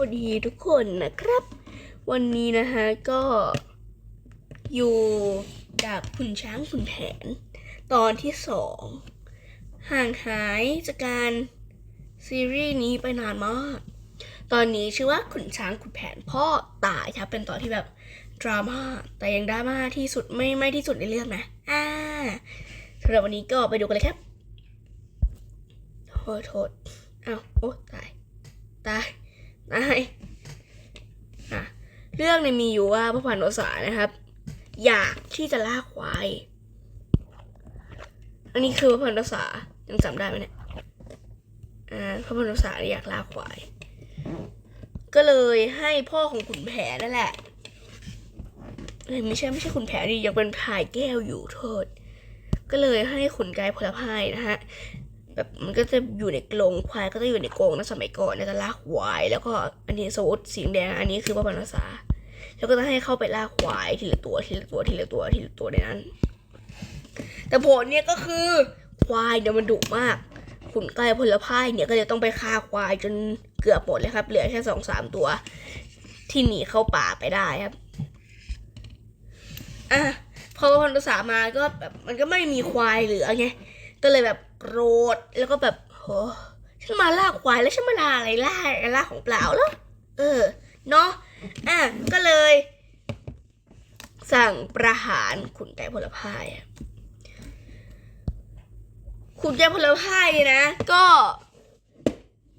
วัสดีทุกคนนะครับ วันนี้นะฮะก็อยู่ดาบขุนช้างขุนแผน ตอนที่สองห่างหายจากการซีรีส์นี้ไปนานมาก ตอนนี้ชื่อว่าขุนช้างขุนแผนพ่อตายครับเป็นตอนที่แบบดราม่าแต่ยังดราม่าที่สุดไม่ไม่ที่สุดในเรื่องนะอ่าสำหรับวันนี้ก็ไปดูกันเลยครับโทษโทษอ้าวโอ้ตาย ตาย ตายอะเรื่องเนี่ยมีอยู่ว่าพระพันวษานะครับ อยากที่จะล่าควาย อันนี้คือพระพันวษายังจำได้ไหมเนี่ยอ่าพระพันวษาอยากล่าควาย ก็เลยให้พ่อของขุนแผนนั่นแหละไม่ใช่ไม่ใช่ขุนแผนดิยังเป็นพายแก้วอยู่โทษ ก็เลยให้ขุนกายพลพายนะฮะ แบบมันก็จะอยู่ในกรงควายก็จะอยู่ในกรงนะสมัยก่อนนี่ยจะลากควาย แล้วก็อันนี้สมมติสีแดงอันนี้คือพระพันภาษาแล้วก็จะให้เข้าไปลากควายทีละตัวทีละตัวทีละตัวทีละตัวในนั้น แต่ผลเนี่ยก็คือควายเนี่ยมันดุมากขุนไกลพลพ่ายเนี่ยก็เลยต้องไปฆ่าควายจนเกือบหมดเลยครับ เหลือแค่สองสามตัว ที่หนีเข้าป่าไปได้ครับอะพอพระพันภาษามาก็แบบมันก็ไม่มีควายเหลือไง ก็เลยแบบโกรธแล้วก็แบบโหฉันมาล่าควายแล้วฉันมาล่าอะไรล่าล่าของเปล่าแล้วเออเนาะอะก็เลย สั่งประหารขุนแก่พลพ่ายขุนแก่พลพ่ายนะ ก็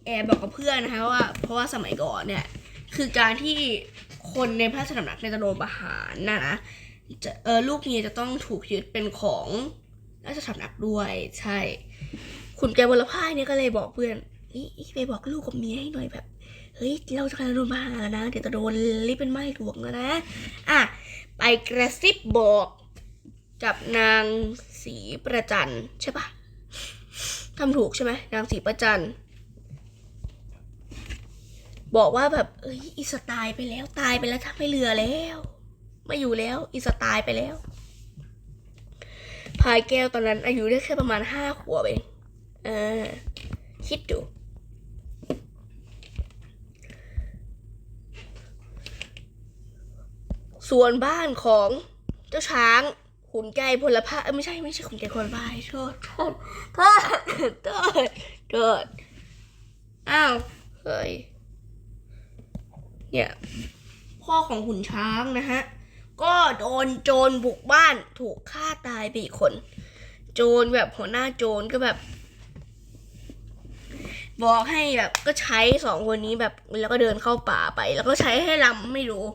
แอบบอกกับเพื่อนนะคะว่า เพราะว่าสมัยก่อนเนี่ย คือการที่คนในพระราชสำนักเนี่ยจะโดนประหารนะนะจะเออลูกเมียจะต้องถูกยึดเป็นของ ราชสำนักด้วยใช่ คุณแกวรพายเนี่ยก็เลยบอกเพื่อนนี่ไปบอกลูกกับเมียให้หน่อยแบบเฮ้ยเราจะกำลังโดนมาแล้วนะเดี๋ยวจะโดนลิบเป็นไม้หลวงแล้วนะอะไปกระซิบบอกกับนางสีประจันใช่ปะทำถูกใช่ไหมนางสีประจันบอกว่าแบบเอ้ยอีสตายไปแล้วตายไปแล้วถ้าไม่เหลือแล้ว ไม่อยู่แล้วอีสตายไปแล้ว พายแก้วตอนนั้น อายุได้แค่ประมาณห้าขวบเองเออคิดดูส่วนบ้านของเจ้าช้างขุนไก่พลพาเอ้ยไม่ใช่ไม่ใช่ขุนไก่พลพายโทษโทษโทษโทษโทษอ้าวเฮ้ยเนี่ยพ่อของขุนช้างนะฮะ ก็โดนโจรบุกบ้านถูกฆ่าตายไปอีกคน โจรแบบหัวหน้าโจรก็แบบ บอกให้แบบก็ใช้สองคนนี้แบบแล้วก็เดินเข้าป่าไป แล้วก็ใช้ให้ลำไม่รู้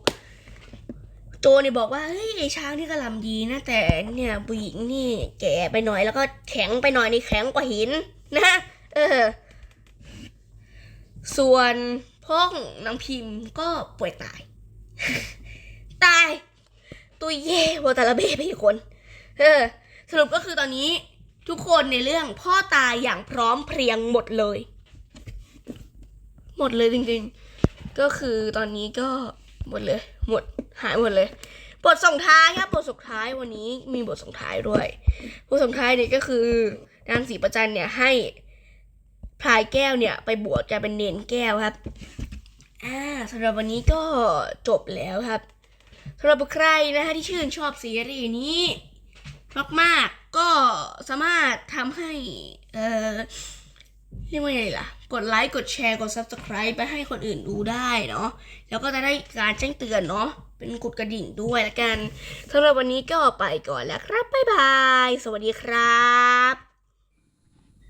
โจรเนี่ยบอกว่าเฮ้ยไอ้ช้างที่ก็ลำดีนะแต่เนี่ยผู้หญิงนี่แก่ไปหน่อยแล้วก็แข็งไปหน่อยนี่แข็งกว่าหินนะเออ ส่วนพ่อของนางพิมพ์ก็ป่วยตาย ตัวเย่วตาลาเบ้ไปอีกคน เออ สรุปก็คือตอนนี้ทุกคนในเรื่องพ่อตายอย่างพร้อมเพรียงหมดเลย หมดเลยจริงๆ ก็คือตอนนี้ก็หมดเลย หมดหายหมดเลย บทส่งท้ายครับบทส่งท้ายวันนี้มีบทส่งท้ายด้วย บทส่งท้ายเนี่ยก็คือนางศรีประจันเนี่ยให้พลายแก้วเนี่ยไปบวชกลายเป็นเนนแก้วครับ อ่าสำหรับวันนี้ก็จบแล้วครับ สำหรับใครนะคะที่ชื่นชอบซีรีส์นี้มากๆก็สามารถทำให้เออเรียกว่าไงล่ะ กดไลค์ กดแชร์ กด Subscribe ไปให้คนอื่นดูได้เนาะ แล้วก็จะได้การแจ้งเตือนเนาะ เป็นกดกระดิ่งด้วยละกันสำหรับวันนี้ก็ไปก่อนแล้วครับ บ๊ายบาย สวัสดีครับ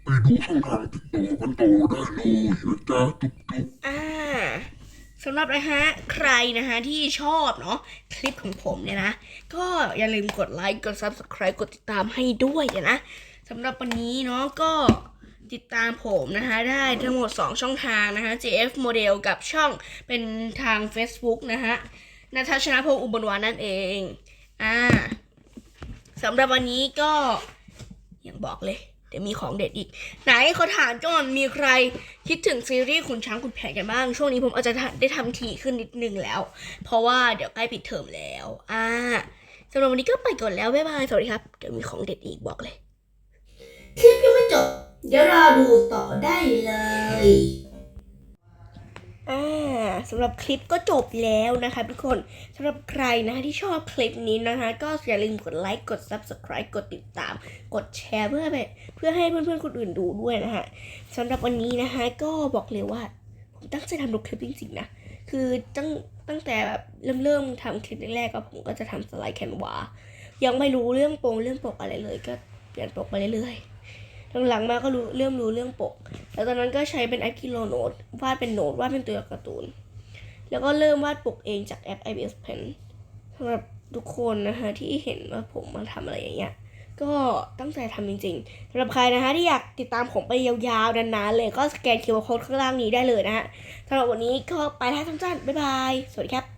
ไปดูช่องทางติดต่อกันต่อได้เลยนะจ๊ะจุ๊บจุ๊บอ่า สำหรับนะฮะใครนะฮะที่ชอบเนาะคลิปของผมเนี่ยนะ ก็อย่าลืมกดไลค์กด Subscribe กดติดตามให้ด้วยนะสำหรับวันนี้เนาะก็ติดตามผมนะคะได้ทั้งหมด 2 ช่องทางนะคะ JF Model กับช่องเป็นทาง Facebook นะฮะนัทชนะพงศ์อุบลวานนั่นเองอ่าสำหรับวันนี้ก็อย่างบอกเลย ดี๋ยวมีของเด็ดอีก ไหนเขาถามจอนมีใครคิดถึงซีรีส์ขุนช้างขุนแผนกันบ้าง ช่วงนี้ผมอาจจะได้ทำทีขึ้นนิดนึงแล้ว เพราะว่าเดี๋ยวใกล้ปิดเทอมแล้ว อ่าสำหรับวันนี้ก็ไปก่อนแล้วบ๊ายบายสวัสดีครับเดี๋ยวมีของเด็ดอีกบอกเลยคลิปยังไม่จบเดี๋ยวรอดูต่อได้เลย อ่าสำหรับคลิปก็จบแล้วนะคะทุกคนสำหรับใครนะคะที่ชอบคลิปนี้นะคะ ก็อย่าลืมกดไลค์กด subscribe กดติดตาม กดแชร์เพื่อไปเพื่อให้เพื่อนๆคนอื่นดูด้วยนะคะสำหรับวันนี้นะคะก็บอกเลยว่า ผมตั้งใจทำลงคลิปจริงๆนะคือตั้งตั้งแต่แบบเริ่มเริ่มทำคลิปแรกๆก็ผมก็จะทำสไลด์แคนวายังไม่รู้เรื่องโปรงเรื่องปกอะไรเลย ก็เปลี่ยนปกไปเรื่อยๆ หลังๆมาก็รู้เริ่มรู้เรื่องปก แล้วตอนนั้นก็ใช้เป็นแอปกิโลโนดวาดเป็นโนดวาดเป็นตัวการ์ตูน แล้วก็เริ่มวาดปกเองจากแอป IBS Pen สำหรับทุกคนนะคะที่เห็นว่าผมมาทำอะไรอย่างเงี้ยก็ตั้งใจทำจริงๆสำหรับใครนะคะที่อยากติดตามผมไปยาวๆนานๆเลยก็สแกน QR Code ข้างล่างนี้ได้เลยนะฮะสำหรับวันนี้ก็ไปแล้วทั้งจันบ๊ายบาย สวัสดีครับ